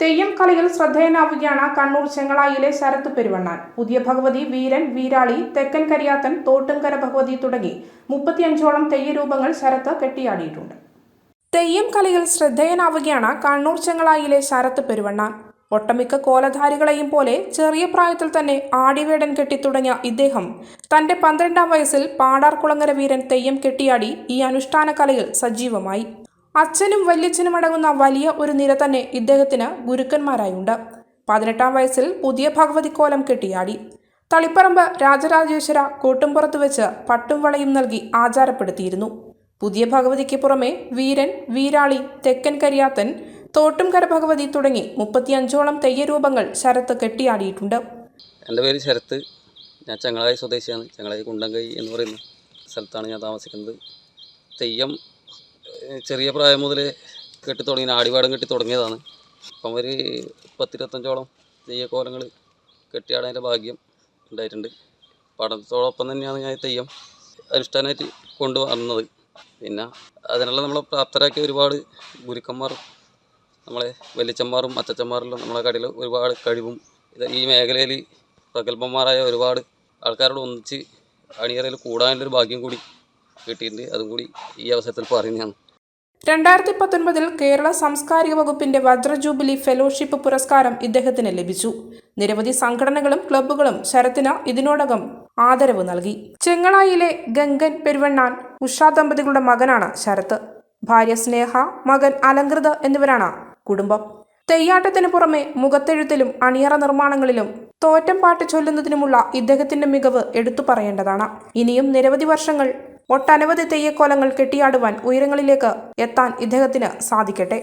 തെയ്യം കളിയിൽ ശ്രദ്ധേയനാവുകയാണ് കണ്ണൂർ ചെങ്ങളായിലെ ശരത്ത് പെരുവണ്ണാൻ. പുതിയ ഭഗവതി വീരൻ വീരാളി തെക്കൻ കരിയാത്തൻ തോട്ടുംകര ഭഗവതി തുടങ്ങി മുപ്പത്തിയഞ്ചോളം തെയ്യരൂപങ്ങൾ ശരത്ത് കെട്ടിയാടിയിട്ടുണ്ട്. തെയ്യം കളിയിൽ ശ്രദ്ധേയനാവുകയാണ് കണ്ണൂർ ചെങ്ങളായിലെ ശരത്ത് പെരുവണ്ണാൻ. ഒട്ടമിക്ക കോലധാരികളെയും പോലെ ചെറിയ പ്രായത്തിൽ തന്നെ ആടിവേടൻ കെട്ടിത്തുടങ്ങിയ ഇദ്ദേഹം തന്റെ പന്ത്രണ്ടാം വയസ്സിൽ പാടാർകുളങ്ങര വീരൻ തെയ്യം കെട്ടിയാടി ഈ അനുഷ്ഠാന കലയിൽ സജീവമായി. അച്ഛനും വല്യച്ഛനും അടങ്ങുന്ന വലിയ ഒരു നിര തന്നെ ഇദ്ദേഹത്തിന് ഗുരുക്കന്മാരായുണ്ട്. പതിനെട്ടാം വയസ്സിൽ പുതിയ ഭഗവതി കോലം കെട്ടിയാടി. തളിപ്പറമ്പ് രാജരാജേശ്വര കൂട്ടുംപുറത്ത് വെച്ച് പട്ടും വളയും നൽകി ആചാരപ്പെടുത്തിയിരുന്നു. പുതിയ ഭഗവതിക്ക് പുറമെ വീരൻ വീരാളി തെക്കൻ കരിയാത്തൻ തോട്ടുംകര ഭഗവതി തുടങ്ങി മുപ്പത്തിയഞ്ചോളം തെയ്യരൂപങ്ങൾ ശരത്ത് കെട്ടിയാടിയിട്ടുണ്ട്. എന്റെ പേര് ശരത്ത്. ഞാൻ ചങ്ങളായി സ്വദേശിയാണ്. ചങ്ങളായി കുണ്ടങ്കൈ എന്ന് പറയുന്ന സ്ഥലത്താണ് ഞാൻ താമസിക്കുന്നത്. തെയ്യം ചെറിയ പ്രായം മുതൽ കെട്ടി തുടങ്ങിയ ആടിപാടം കെട്ടി തുടങ്ങിയതാണ്. അപ്പം ഒരു പത്തിരുപത്തഞ്ചോളം തെയ്യക്കോലങ്ങൾ കെട്ടിയാടാന്റെ ഭാഗ്യം ഉണ്ടായിട്ടുണ്ട്. പഠനത്തോടൊപ്പം തന്നെയാണ് ഞാൻ തെയ്യം അനുഷ്ഠാനമായിട്ട് കൊണ്ടുവന്നത് പിന്നെ അതിനുള്ള നമ്മളെ പ്രാപ്തരാക്കിയ ഒരുപാട് ഗുരുക്കന്മാർ നമ്മളെ വലിയച്ചന്മാരും അച്ചച്ചന്മാരെല്ലാം നമ്മളെ കടയിൽ ഒരുപാട് കഴിവും ഈ മേഖലയിൽ പ്രഗത്ഭന്മാരായ ഒരുപാട് ആൾക്കാരോട് ഒന്നിച്ച് അണിയറയിൽ കൂടാനുള്ളൊരു ഭാഗ്യം കൂടി കിട്ടിയിട്ടുണ്ട്. അതും കൂടി ഈ അവസരത്തിൽ പറയുന്നതാണ്. രണ്ടായിരത്തി പത്തൊൻപതിൽ കേരള സാംസ്കാരിക വകുപ്പിന്റെ വജ്ര ജൂബിലി ഫെലോഷിപ്പ് പുരസ്കാരം ഇദ്ദേഹത്തിന് ലഭിച്ചു. നിരവധി സംഘടനകളും ക്ലബ്ബുകളും ശരത്തിന് ഇതിനോടകം ആദരവ് നൽകി. ചെങ്ങളായിലെ ഗംഗൻ പെരുവണ്ണാൻ ഉഷാ ദമ്പതികളുടെ മകനാണ് ശരത്ത് ഭാര്യ സ്നേഹ മകൻ അലങ്കൃത എന്നിവരാണ് കുടുംബം. തെയ്യാട്ടത്തിന് പുറമെ മുഖത്തെഴുത്തിലും അണിയറ നിർമ്മാണങ്ങളിലും തോറ്റം പാട്ട് ചൊല്ലുന്നതിനുമുള്ള ഇദ്ദേഹത്തിന്റെ മികവ് എടുത്തു പറയേണ്ടതാണ്. ഇനിയും നിരവധി വർഷങ്ങൾ ഒട്ടനവധി തെയ്യക്കോലങ്ങൾ കെട്ടിയാടുവാൻ ഉയരങ്ങളിലേക്ക് എത്താൻ ഇദ്ദേഹത്തിന് സാധിക്കട്ടെ.